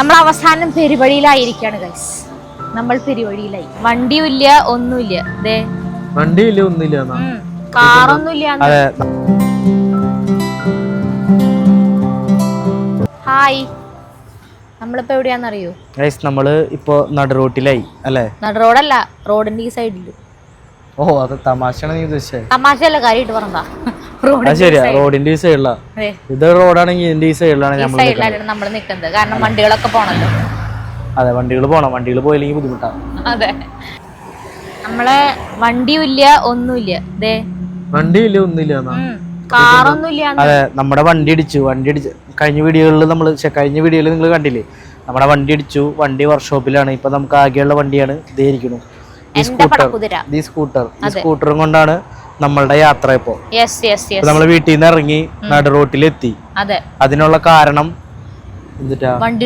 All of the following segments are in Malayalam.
നമ്മൾ അവസാനം പെരുവഴിയിലായിരിക്കാണ് ഗൈസ് നമ്മൾ പെരുവഴിയിലായി. വണ്ടിയില്ല ഒന്നുമില്ല. ദേ. വണ്ടിയില്ല ഒന്നുമില്ല കാറൊന്നുമില്ല ഹായ് നമ്മളിപ്പോ എവിടെയാണെന്നറിയോ? ഗൈസ് നമ്മൾ ഇപ്പൊ നടുറോട്ടിലായി അല്ലേ? നടുറോഡല്ല റോഡിന്റെ ഈ സൈഡിൽ ഓ അത് തമാശയാണ് നീ ഉദ്ദേശിച്ചത്. തമാശയല്ല കാര്യമായിട്ട് പറഞ്ഞതാ. റോഡ് റോഡിന്റെ ശരിയാ റോഡിന്റെ ഈ സൈഡിലാ അതെ. ഇത് റോഡാണെങ്കിൽ ഇതിന്റെ ഈ സൈഡിലാണ് നമ്മൾ നിൽക്കുന്നത് കാരണം വണ്ടികളൊക്കെ പോണല്ലോ. അതെ വണ്ടികൾ പോണം. വണ്ടികൾ പോയില്ലെങ്കിൽ ബുദ്ധിമുട്ടാ. അതെ. നമ്മളെ വണ്ടിയും ഇല്ല ഒന്നുമില്ല ദേ. വണ്ടിയില്ല ഒന്നുമില്ല കാറൊന്നുമില്ല അതെ നമ്മുടെ വണ്ടി ഇടിച്ചു. വണ്ടി ഇടിച്ച്. കഴിഞ്ഞ വീഡിയോകളിൽ നമ്മൾ കഴിഞ്ഞ വീഡിയോയിൽ നിങ്ങൾ കണ്ടില്ലേ? നമ്മുടെ വണ്ടി ഇടിച്ചു. വണ്ടി വർക്ക്ഷോപ്പിലാണ് ഇപ്പൊ നമുക്ക് ആകെയുള്ള വണ്ടിയാണ് ഇതേ ഇരിക്കുന്നു ഈ സ്കൂട്ടർ ഈ സ്കൂട്ടർ ഈ സ്കൂട്ടറും കൊണ്ടാണ് നമ്മളുടെ യാത്ര ഇപ്പോ. നമ്മൾ വീട്ടിൽ നിന്ന് ഇറങ്ങി നട റോട്ടിലെത്തി അതെ. അതിനുള്ള കാരണം എന്നിട്ടാ വണ്ടി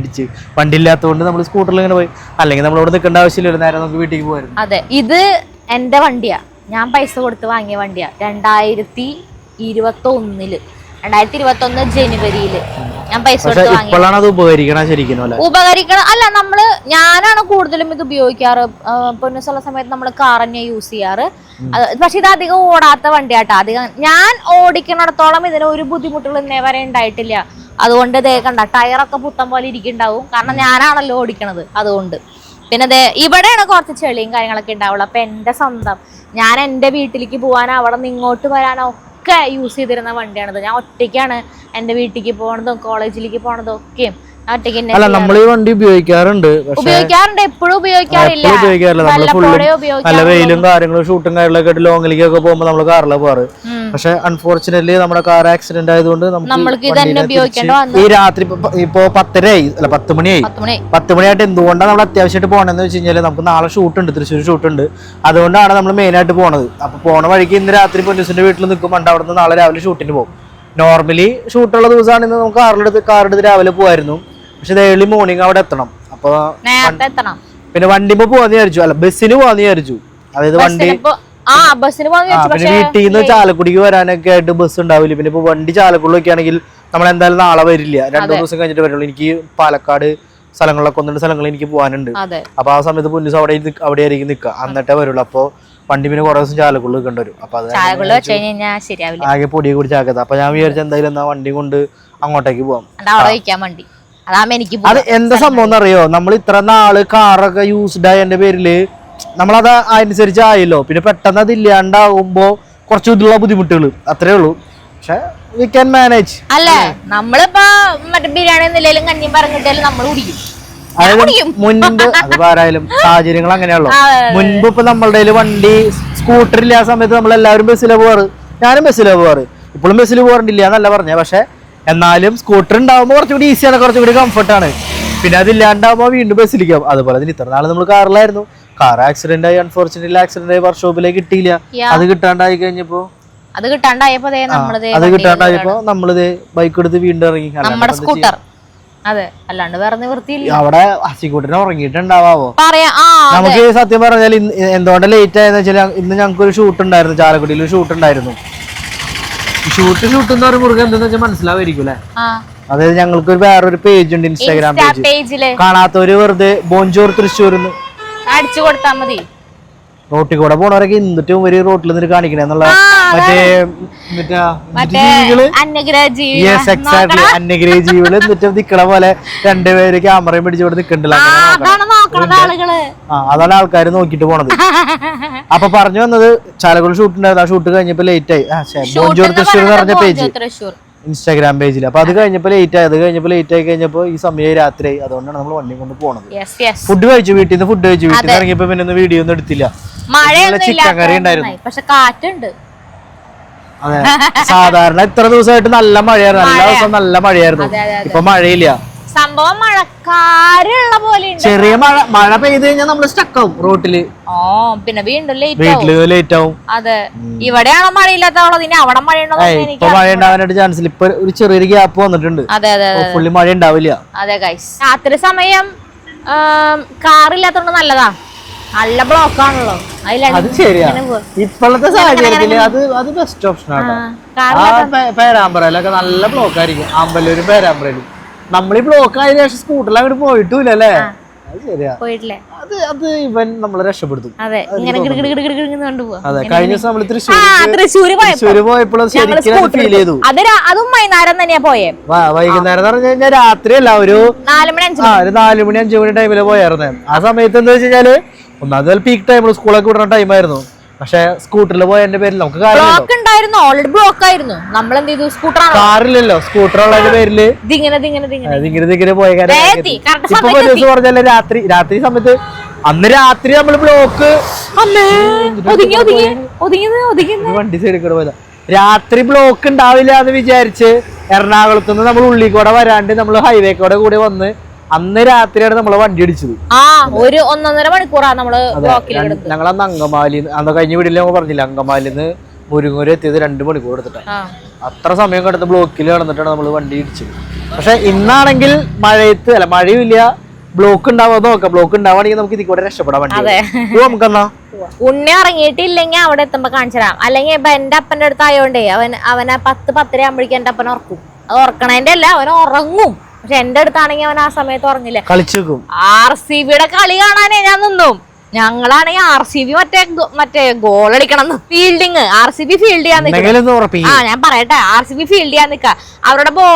ഇടിച്ച്. വണ്ടി ഇല്ലാത്തതുകൊണ്ട് നമ്മൾ സ്കൂട്ടറിൽ ഇങ്ങനെ പോയി. അല്ലെങ്കിൽ നമ്മൾ ഇവിടെ നിൽക്കേണ്ട ആവശ്യമില്ല നേരെ നമുക്ക് വീട്ടിലേക്ക് പോകായിരുന്നു അതെ. ഇത് എന്റെ വണ്ടിയാ. ഞാൻ പൈസ കൊടുത്ത് വാങ്ങിയ വണ്ടിയാ. രണ്ടായിരത്തി ഇരുപത്തി ഒന്നിൽ രണ്ടായിരത്തി ഇരുപത്തി ഒന്ന് ജനുവരിയിൽ ഞാൻ പൈസ പക്ഷെ കൊടുത്ത് വാങ്ങി ഇപ്പോഴാണ് അത് ഉപകരിക്കണ ശരിക്കും അല്ലെ? ഉപകരിക്കണം അല്ല നമ്മൾ ഞാനാണ് കൂടുതലും ഇത് ഉപയോഗിക്കാറ്. പൊന്നുസുള്ള സമയത്ത് നമ്മൾ കാർ തന്നെ യൂസ് ചെയ്യാറ്. പക്ഷെ ഇത് അധികം ഓടാത്ത വണ്ടിയാട്ടോ. അധികം ഞാൻ ഓടിക്കണടത്തോളം ഇതിന് ഒരു ബുദ്ധിമുട്ടുകൾ ഇന്നേ വരെ ഉണ്ടായിട്ടില്ല. അതുകൊണ്ട് ദേ കണ്ട ടയറൊക്കെ പുത്തം പോലെ ഇരിക്കുന്നുണ്ടാവും. കാരണം ഞാനാണല്ലോ ഓടിക്കണത് അതുകൊണ്ട്. പിന്നെ ദേ ഇവിടെയാണ് കുറച്ച് ചെളിയും കാര്യങ്ങളൊക്കെ ഉണ്ടാവുള്ളൂ. അപ്പൊ എന്റെ സ്വന്തം ഞാൻ എന്റെ വീട്ടിലേക്ക് പോകാനോ അവിടെ നിന്ന് ഇങ്ങോട്ട് വരാനോ ഒക്കെ യൂസ് ചെയ്തിരുന്ന വണ്ടിയാണിത്. ഞാൻ ഒറ്റയ്ക്കാണ് എന്റെ വീട്ടിലേക്ക് പോകണതും കോളേജിലേക്ക് പോകണതും ഒക്കെയും അല്ല നമ്മൾ ഈ വണ്ടി ഉപയോഗിക്കാറുണ്ട് ഉപയോഗിക്കാറുണ്ട് എപ്പോഴും ഉപയോഗിക്കാറില്ല. ഉപയോഗിക്കാറില്ല. നമ്മൾ ഫുള്ളും നല്ല വെയിലും കാര്യങ്ങളും ഷൂട്ടും കാര്യങ്ങളൊക്കെ ആയിട്ട് ലോങ്ങിലേക്കൊക്കെ പോകുമ്പോൾ നമ്മൾ കാറിലാണ് പോവാറ്. പക്ഷെ അൺഫോർച്ചുനേറ്റ്ലി നമ്മുടെ കാർ ആക്സിഡന്റ് ആയതുകൊണ്ട് നമുക്ക് ഈ രാത്രി ഇപ്പൊ- പത്തരയായി. അല്ല പത്ത് മണിയായി. പത്ത് മണി. പത്ത് മണിയായിട്ട് എന്തുകൊണ്ടാണ് നമ്മൾ അത്യാവശ്യമായിട്ട് പോകണമെന്ന് വെച്ച് കഴിഞ്ഞാൽ നമുക്ക് നാളെ ഷൂട്ട് ഉണ്ട് തൃശ്ശൂർ ഷൂട്ട് ഉണ്ട്. അതുകൊണ്ടാണ് നമ്മൾ മെയിൻ ആയിട്ട് പോണത്. അപ്പൊ പോണ വഴിക്ക് ഇന്ന് രാത്രി പൊന്നൂസിന്റെ വീട്ടിൽ നിൽക്കുമ്പോൾ അവിടെ നിന്ന് നാളെ രാവിലെ ഷൂട്ടിന് പോകും. നോർമലി ഷൂട്ടുള്ള ദിവസമാണ് ഇന്ന് നമുക്ക് കാറിലെടുത്ത് കാറെടുത്ത് രാവിലെ പോകായിരുന്നു പക്ഷെ ഏർലി മോർണിംഗ് അവിടെ എത്തണം. അപ്പൊ പിന്നെ വണ്ടിമ്പോ പോവാന്ന് വിചാരിച്ചു. അല്ല ബസ്സിന് പോവാന്ന് വിചാരിച്ചു. അതായത് വണ്ടി പിന്നെ വീട്ടിൽ നിന്ന് ചാലക്കുടിക്ക് വരാനൊക്കെ ആയിട്ട് ബസ് ഉണ്ടാവില്ല? പിന്നെ ഇപ്പൊ വണ്ടി ചാലക്കുടിലൊക്കെ ആണെങ്കിൽ നമ്മൾ എന്തായാലും നാളെ വരില്ല. രണ്ടു ദിവസം കഴിഞ്ഞിട്ട് വരുള്ളൂ. എനിക്ക് പാലക്കാട് സ്ഥലങ്ങളിലൊക്കെ ഒന്നുണ്ട് സ്ഥലങ്ങളിൽ എനിക്ക് പോകാനുണ്ട് അപ്പൊ ആ സമയത്ത് പൊന്നൂസ് അവിടെ അവിടെ ആയിരിക്കും നിക്കുക എന്നിട്ടേ വരുള്ളൂ. അപ്പൊ വണ്ടി പിന്നെ കുറെ ദിവസം ചാലക്കുള്ളിൽ നിൽക്കേണ്ടി വരും. അപ്പൊ അത് ആകെ പൊടിയെ കുടിച്ച് ആക്കത്ത. അപ്പൊ ഞാൻ വിചാരിച്ച എന്തായാലും എന്നാ വണ്ടി കൊണ്ട് അങ്ങോട്ടേക്ക് പോവാം. അതാകുമ്പോ എനിക്ക് അത് എന്താ സംഭവം അറിയോ നമ്മൾ ഇത്ര നാൾ കാറൊക്കെ യൂസ്ഡ് ആയതിന്റെ പേരിൽ നമ്മളത് അനുസരിച്ച് ആയല്ലോ. പിന്നെ പെട്ടെന്ന് അത് ഇല്ലാണ്ടാവുമ്പോ കുറച്ച് ഇതിലുള്ള ബുദ്ധിമുട്ടുകൾ അത്രേ ഉള്ളൂ. പക്ഷെ വി ക്യാൻ മാനേജ് അല്ലേ? നമ്മളിപ്പോ മറ്റേ ബിരിയാണി നിലയിലും കഞ്ഞിയും പറഞ്ഞിട്ടാലും നമ്മൾ കുടിക്കും. അതായത് മുൻപ് ആരായാലും സാഹചര്യങ്ങൾ അങ്ങനെയാണല്ലോ. മുൻപ് ഇപ്പൊ നമ്മളുടെ വണ്ടി സ്കൂട്ടർ ഇല്ലാത്ത ആ സമയത്ത് നമ്മൾ എല്ലാവരും ബസ്സിലാണ് പോവാറ്. ഞാനും ബസ്സിലാണ് പോവാറ്. ഇപ്പോഴും ബസ്സിൽ പോകാറില്ല എന്നല്ല പറഞ്ഞേ. പക്ഷെ എന്നാലും സ്കൂട്ടർ ഉണ്ടാവുമ്പോൾ കുറച്ചുകൂടി ഈസിയാണ് കുറച്ചുകൂടി കംഫർട്ടാണ് പിന്നെ അതില്ലാണ്ടാവുമ്പോൾ വീണ്ടും ബസ്സിലിരിക്കാം അതുപോലെ തന്നെ ഇത്ര നാൾ നമ്മൾ കാറിലായിരുന്നു. കാർ ആക്സിഡന്റ് ആയി അൺഫോർച്ചുനേറ്റ്ലി ആക്സിഡന്റ് ആയി വർക്ക്ഷോപ്പിലേക്ക് കിട്ടിയില്ല. അത് കിട്ടാണ്ടായി കഴിഞ്ഞപ്പോ? അത് കിട്ടാണ്ടായപ്പോ അത് കിട്ടാണ്ടായപ്പോ നമ്മളിത് ബൈക്ക് എടുത്ത് വീണ്ടും ഇറങ്ങി. നമ്മുടെ സ്കൂട്ടർ അതെ അല്ലാണ്ട് വേറെ നിവൃത്തിയില്ല ചെയ്യാ? അവിടെ അസിക്കൂട്ടിനെ ഉറങ്ങിയിട്ടുണ്ടാവോ നമുക്ക് സത്യം പറഞ്ഞാൽ എന്തുകൊണ്ട് ലേറ്റ് ആയെന്ന് വെച്ചാൽ ഇന്ന് ഞങ്ങൾക്ക് ഒരു ഷൂട്ട് ഉണ്ടായിരുന്നു. ചാലക്കുടിയിൽ ഒരു ഷൂട്ട് ഉണ്ടായിരുന്നു. ഷൂട്ട് ഷൂട്ട് എന്ന് പറയുമ്പോൾ മുറുകെ എന്താന്ന് വെച്ചാൽ മനസ്സിലാവായിരിക്കും അല്ലേ? അതായത് ഞങ്ങൾക്ക് ഒരു വേറൊരു പേജ് ഉണ്ട് ഇൻസ്റ്റാഗ്രാം ഇൻസ്റ്റാ പേജ് പേജിൽ കാണാത്തവര് വെറുതെ ബോഞ്ചോർ തൃശ്ശൂർ അടിച്ചു കൊടുത്താൽ മതി. റോട്ടിൽ കൂടെ പോണവരൊക്കെ എന്നിട്ടും ഒരു റോട്ടിൽ നിന്ന് കാണിക്കണേ എന്നുള്ള മറ്റേ അന്യഗ്രഹ ജീവികൾ എന്നിട്ടും നിക്കണ. പോലെ രണ്ടുപേര് ക്യാമറയും പിടിച്ചോണ്ട് നിക്കണ്ടല്ലോ. അതാണ് ആൾക്കാർ നോക്കിട്ട് പോണത്. അപ്പൊ പറഞ്ഞു വന്നത് ചാലക്കുടി ഷൂട്ട് ഉണ്ടായിരുന്നു. ആ ഷൂട്ട് കഴിഞ്ഞപ്പോ ലേറ്റ് ആയി. ബോഞ്ചോർ തൃശ്ശൂർ എന്ന് പറഞ്ഞ പേജ് ഇൻസ്റ്റാഗ്രാം പേജിൽ അപ്പൊ അത് കഴിഞ്ഞപ്പോ ലേറ്റ് ആയി. അത് കഴിഞ്ഞപ്പോ ലേറ്റ് ആയി കഴിഞ്ഞപ്പോ ഈ സമയം രാത്രിയായി. അതുകൊണ്ടാണ് നമ്മൾ വണ്ടി കൊണ്ട് പോണത്. ഫുഡ് കഴിച്ചു വീട്ടിൽ നിന്ന് ഫുഡ് കഴിച്ചു. വീട്ടിൽ നിന്ന് ഇറങ്ങിയപ്പോ പിന്നെ വീഡിയോ ഒന്നും എടുത്തില്ല. മഴയൊന്നും. പക്ഷെ കാറ്റുണ്ട്. അതെ. സാധാരണ ഇത്ര ദിവസമായിട്ട് നല്ല മഴയായിരുന്നു. എല്ലാ ദിവസവും നല്ല മഴയായിരുന്നു. ഇപ്പൊ മഴയില്ല. സംഭവം മഴക്കാരുള്ള പോലെ ചെറിയ മഴ മഴ പെയ്ത് കഴിഞ്ഞാൽ നമ്മൾ സ്റ്റക്ക് ആവും റോട്ടിൽ. ഓ പിന്നെ വീണ്ടും വീട്ടിൽ ലേറ്റ് ആവും. അതെ. ഇവിടെയാണോ മഴയില്ലാത്തവളത് ഇനി അവിടെ മഴ ഇപ്പൊ മഴ ഉണ്ടാവാനായിട്ട് ചാൻസ് ഇല്ല. ഇപ്പൊ ഒരു ചെറിയൊരു ഗ്യാപ്പ് വന്നിട്ടുണ്ട്. അതെ അതെ അതെ ഫുള്ളി മഴ ഉണ്ടാവില്ല. അതെ ഗൈസ് രാത്രി സമയം കാറില്ലാത്തോണ്ട് നല്ലതാ. നല്ല ബ്ലോക്ക് ആണല്ലോ. അത് ശരിയാ. ഇപ്പോഴത്തെ സാഹചര്യത്തിൽ അത് അത് ബെസ്റ്റ് ഓപ്ഷൻ ആണ് ആ പേരാമ്പ്രയിലൊക്കെ നല്ല ബ്ലോക്ക് ആയിരിക്കും. അമ്പലൂരും പേരാമ്പ്രയിലും. നമ്മളീ ബ്ലോക്ക് ആയതിനു ശേഷം സ്കൂട്ടറിൽ അങ്ങോട്ട് പോയിട്ടില്ല അല്ലേ പോയിട്ടില്ലേ? അത് അത് ഇവൻ നമ്മളെ രക്ഷപ്പെടുത്തും. അതെ അതെ കഴിഞ്ഞ ദിവസം നമ്മൾ തൃശ്ശൂർ പോയപ്പോൾ ശരിക്കും ഫീൽ ചെയ്തു. അത് വൈകുന്നേരം തന്നെയാ പോയേ. വാ- വൈകുന്നേരം എന്ന് പറഞ്ഞു കഴിഞ്ഞാൽ രാത്രിയല്ല ഒരു നാലുമണി അഞ്ചു മണി. ടൈമിൽ പോയായിരുന്നേ. ആ സമയത്ത് എന്താ വെച്ച് കഴിഞ്ഞാൽ ഒന്നാമത് പീക്ക് ടൈം സ്കൂളൊക്കെ വിടുന്ന ടൈമായിരുന്നു പക്ഷെ സ്കൂട്ടറിൽ പോയ പോയതിന്റെ പേരിൽ നമുക്ക് ബ്ലോക്ക് ഉണ്ടായിരുന്നു. ഓൾറെഡി ബ്ലോക്ക് ആയിരുന്നു. നമ്മൾ എന്ത് ചെയ്തു സ്കൂട്ടറാണോ കാറില്ലല്ലോ. സ്കൂട്ടർ ഉള്ളതിന്റെ പേരിൽ. ഇതിങ്ങനെ ഇതിങ്ങനെ ഇതിങ്ങനെ. പോയ കാര്യം വേഗത്തി, correct ഇപ്പൊ ഒരു ദിവസം പറഞ്ഞല്ലേ രാത്രി രാത്രി സമയത്ത് അന്ന് രാത്രി നമ്മൾ ബ്ലോക്ക് വണ്ടി സൈഡിൽ കൂടെ പോയതാ. രാത്രി ബ്ലോക്ക് ഉണ്ടാവില്ല എന്ന് വിചാരിച്ച് എറണാകുളത്ത് നിന്ന് നമ്മൾ ഉള്ളിൽ കൂടെ വരാണ്ട് നമ്മൾ ഹൈവേ കൂടെ കൂടി വന്ന് അന്ന് രാത്രിയാണ് നമ്മളെ വണ്ടി അടിച്ചത് ആ ഒരു ഒന്നര മണിക്കൂറാണ് നമ്മൾ ഞങ്ങൾ അന്ന് അങ്കമാലി അന്ന് കഴിഞ്ഞ വീട്ടിൽ നമ്മൾ പറഞ്ഞില്ല അങ്കമാലിന്ന് മുരുങ്ങൂര് എത്തിയത് രണ്ട് മണിക്കൂർ എടുത്തിട്ടാണ് അത്ര സമയം കിടന്ന് ബ്ലോക്കിൽ കിടന്നിട്ടാണ് നമ്മൾ വണ്ടി ഇടിച്ചത്. പക്ഷെ ഇന്നാണെങ്കിൽ മഴയത്ത് അല്ല മഴയില്ല ബ്ലോക്ക് ഉണ്ടാവാൻ നോക്കാം. ബ്ലോക്ക് ഉണ്ടാവുകയാണെങ്കിൽ നമുക്ക് ഇതിക്കൂടെ കൂടെ രക്ഷപ്പെടാൻ വണ്ടി നമുക്ക് നമുക്കെന്നാ. ഉണ്ണി ഇറങ്ങിയിട്ടില്ലെങ്കിൽ അവിടെ എത്തുമ്പോ കാണിച്ചു തരാം. അല്ലെങ്കിൽ ഇപ്പൊ എന്റെ അപ്പന്റെ അടുത്ത് ആയോണ്ടേ അവൻ അവനെ പത്ത് പത്തര ആകുമ്പോഴേക്കും എന്റെ അപ്പൻ ഉറക്കും. അത് ഉറക്കണേന്റെ അല്ല അവൻ ഉറങ്ങും. പക്ഷെ എന്റെ അടുത്താണെങ്കിൽ അവൻ ആ സമയത്ത് ഉറങ്ങില്ല. കളിച്ചു വെക്കും ആർ സി ബിയുടെ കളി കാണാനേ ഞാൻ നിന്നും. ഞങ്ങളാണെങ്കിൽ ആർ സി ബി മറ്റേ മറ്റേ ഗോൾ അടിക്കണം fielding R C B field ചെയ്യാൻ ആ ഞാൻ പറയട്ടെ. ആർ സി ബി ഫീൽഡ് ചെയ്യാൻ നിൽക്കുക. അവരുടെ ബോ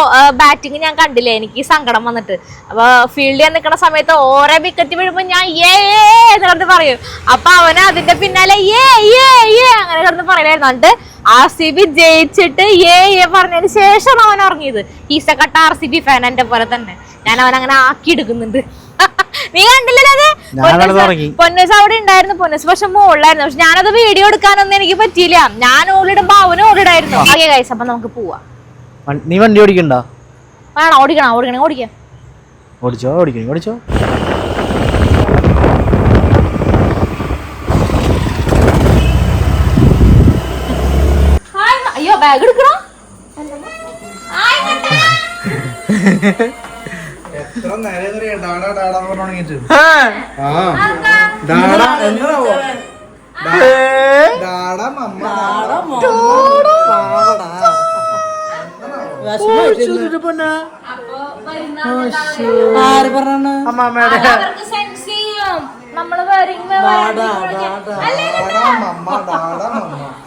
ബാറ്റിംഗ് ഞാൻ കണ്ടില്ലേ? എനിക്ക് സങ്കടം വന്നിട്ട്. അപ്പൊ ഫീൽഡ് ചെയ്യാൻ നിൽക്കുന്ന സമയത്ത് ഓരോ വിക്കറ്റ് വീഴുമ്പോ ഞാൻ ഏ എന്ന് കിടന്ന് പറയും. അപ്പൊ അവന് അതിന്റെ പിന്നാലെ ഏ ഏ ഏ അങ്ങനെ കിടന്ന് പറയലായിരുന്നു. എന്നിട്ട് ആർ സി ബി ജയിച്ചിട്ട് ഏ ഏ പറഞ്ഞതിന് ശേഷം അവൻ ഉറങ്ങിയത്. ഈസക്കട്ട ആർ സി ബി ഫാൻ എന്റെ പോലെ തന്നെ. ഞാൻ അവൻ അങ്ങനെ ആക്കി എടുക്കുന്നുണ്ട് നീ കണ്ടില്ലല്ലോ അത്. പൊന്നസ് അവിടെ ഉണ്ടായിരുന്നു. പൊന്നസ് പക്ഷെ മുകളിലായിരുന്നു പക്ഷെ ഞാനത് വീഡിയോ എടുക്കാനൊന്നും എനിക്ക് പറ്റിയില്ല. ഞാൻ ഓളിടുമ്പോ അവനും ഓടിടായിരുന്നു ഓക്കെ അപ്പൊ നമുക്ക് പോവാം. നീ വണ്ടി ഓടിക്കണ്ടോ? വേണം? ഓടിക്കണം? ഓടിക്കണം ഓടിക്കാം. ഓടിച്ചോ ഓടിക്കണേ ഓടിച്ചോ. അയ്യോ ബാഗ് എടുക്കണോ? ഡാഡാ. ആ. Dada mama.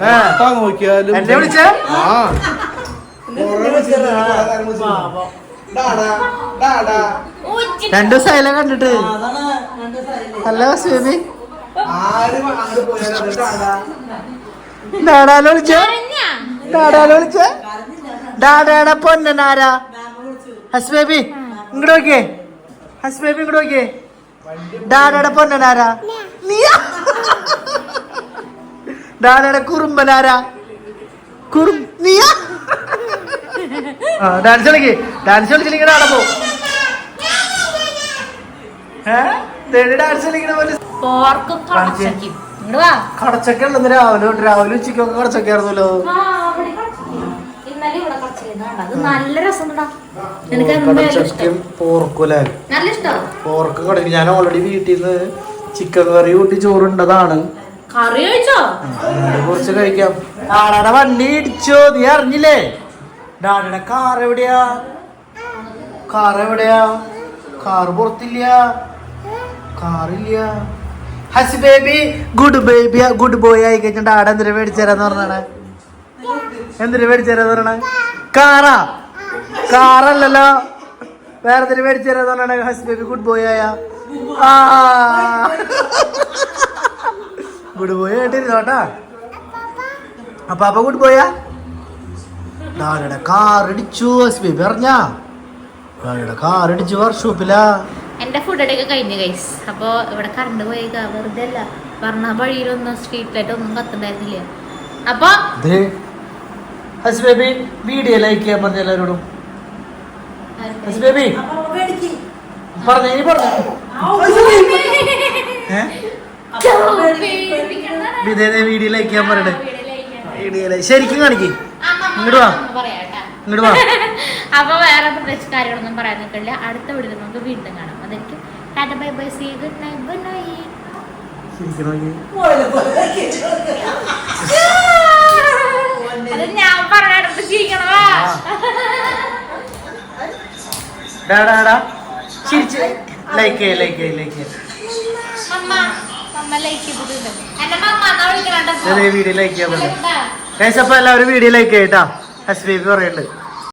എപ്പ നോക്കിയാലും എന്നെ വിളിച്ചേ? ആ. കൊറേ ദിവസം രണ്ടു ദിവസമായില്ല കണ്ടിട്ട് ഹലോ സ്വേമി ഡാഡാലോ വിളിച്ചേ? ഡാഡാലോ വിളിച്ചേ? ഡാഡാടെ പൊന്നനാരാ ഹസ് ബേബി ഇങ്ങോട്ട് നോക്കിയേ. ഹസ് ബേബി ഇങ്ങോട്ട് നോക്കിയേ. ഡാഡാടെ പൊന്നനാരാ നീയാ. ഡാഡാടെ കുറുമ്പനാരാ കുറും നീയാ. ആ ഡാൻസ് കളിക്കേ. ഡാൻസ് കളിച്ചില്ലെങ്കിൽ ഏ ഡാൻസ് കളിക്കണ പോലെ. കടച്ചക്കും. ഉള്ളത് രാവിലെ രാവിലെ ഉച്ചയ്ക്കൊക്കെ കടച്ചക്കായിരുന്നല്ലോ കടച്ചക്ക. ഇന്നലെ ഇവിടെ കടച്ചക്ക. അത് നല്ല രസമുണ്ടാ എനിക്ക് എന്തായാലും ഇഷ്ടം? കടച്ചക്കയും നല്ല ഇഷ്ടം. പോർക്ക് കടക്ക്. ഞാൻ ഓൾറെഡി വീട്ടിൽ നിന്ന് ചിക്കൻ കറി കൂട്ടി ചോറുണ്ടതാണ്. കറി കഴിച്ചോ? അതിനെ കഴിക്കാം. ഡാഡയുടെ വണ്ടി ഇടിച്ചോ? നീ അറിഞ്ഞില്ലേ? ഡാഡയുടെ കാർ എവിടെയാ? കാർ എവിടെയാ? കാർ പുറത്തില്ല. കാറില്ല. ഹസി baby good baby good boy ആയി കഴിഞ്ഞാൽ ആടെ എന്തിനു മേടിച്ചേരാന്ന് പറഞ്ഞാണ്? എന്തിനു മേടിച്ചേരാന്ന് പറഞ്ഞാണ്? കാറാ. കാറല്ലല്ലോ. വേറെ എന്തിനു മേടിച്ചേരാന്ന് പറഞ്ഞാണ് ഹസി ബേബി ഗുഡ് ബോയ് ആയ. ഗുഡ് ബോയ് ആയിട്ടിരുന്നോട്ടാ അപ്പൊ അപ്പൊ ഗുഡ് ബോയാ ഡാഡിയുടെ കാർ ഇടിച്ചു ഹസ് ബേബി അറിഞ്ഞാ? ഡാഡിയുടെ കാർ ഇടിച്ചു വർക്ക്ഷോപ്പിലാ എന്റെ ഫുഡ് ഒക്കെ കഴിഞ്ഞു കൈസ് അപ്പൊ ഇവിടെ കറണ്ട് പോയേക്ക. വെറുതെ അല്ല. പറഞ്ഞ വഴിയിലൊന്നും സ്ട്രീറ്റ് ലൈറ്റ് ഒന്നും കത്തുണ്ടായിരുന്നില്ല. അപ്പൊ ബേബി വീഡിയോ ലൈക്ക് ചെയ്യാൻ പറഞ്ഞ എല്ലാവരോടും. ബേബി പറഞ്ഞു ഇനി പറഞ്ഞ. വീഡിയോ ലൈക്ക് ചെയ്യാൻ പറയട്ടെ വീഡിയോ ലൈക്ക് ശരിക്കും കാണിക്കേ. ഇങ്ങോട്ട് വാ. അപ്പൊ വേറെ പ്രത്യേകിച്ച് കാര്യങ്ങളൊന്നും പറയാൻ നിൽക്കില്ല അടുത്ത വീഡിയോ നമുക്ക് വീണ്ടും കാണാം. അതെനിക്ക് tata bye bye see good night good night അത് ഞാൻ പറഞ്ഞിടത്ത് ചിരിക്കണവാ ഡാ ഡാ ഡാ. ചിരിച്ച്. ലൈക്ക് ചെയ്യ ലൈക്ക് ചെയ്യ ലൈക്ക് ചെയ്യ. വീഡിയോ ലൈക്ക് ചെയ്യാൻ പറ്റും എല്ലാവരും വീഡിയോ ലൈക്ക് ചെയ്യട്ടാ എസ് ബി പറയുന്നുണ്ട്.